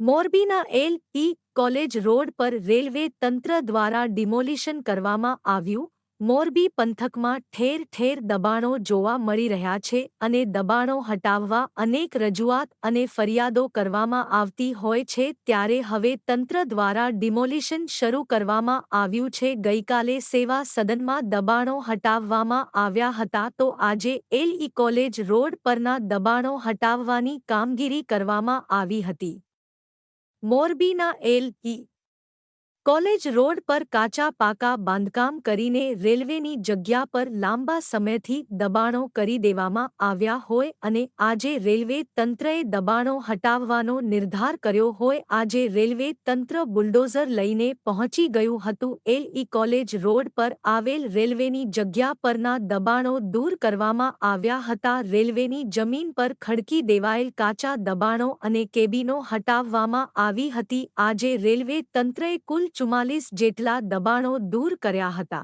મોરબીના L E college road પર railway તંત્ર દ્વારા ડિમોલિશન કરવામાં આવ્યું. મોરબી પંથકમાં ઠેર ઠેર દબાણો જોવા મળી રહ્યા છે અને દબાણો હટાવવા અનેક રજૂઆત અને ફરિયાદો કરવામાં આવતી હોય છે ત્યારે હવે તંત્ર દ્વારા ડિમોલિશન શરૂ કરવામાં આવ્યું છે. ગઈકાલે સેવા સદનમાં દબાણો હટાવવામાં આવ્યા હતા તો આજે એલ ઈ કોલેજ રોડ પરના દબાણો હટાવવાની કામગીરી કરવામાં આવી હતી. મોરબીના એલ ઈ કોલેજ રોડ પર કાચા પાકા બાંધકામ કરીને રેલવેની જગ્યા પર લાંબા સમયથી દબાણો કરી દેવામાં આવ્યા હોય અને આજે રેલવે તંત્રએ દબાણો હટાવવાનો નિર્ધાર કર્યો હોય, આજે રેલવે તંત્ર બુલડોઝર લઈને પહોંચી ગયું હતું. એલ ઈ કોલેજ રોડ પર આવેલ રેલવેની જગ્યા પરના દબાણો દૂર કરવામાં આવ્યા હતા. રેલવેની જમીન પર ખડકી દેવાયેલ કાચા દબાણો અને કેબિનો હટાવવામાં આવી હતી. આજે રેલવે તંત્રએ કુલ ચુમ્માલીસ જેટલા દબાણો દૂર કર્યા હતા.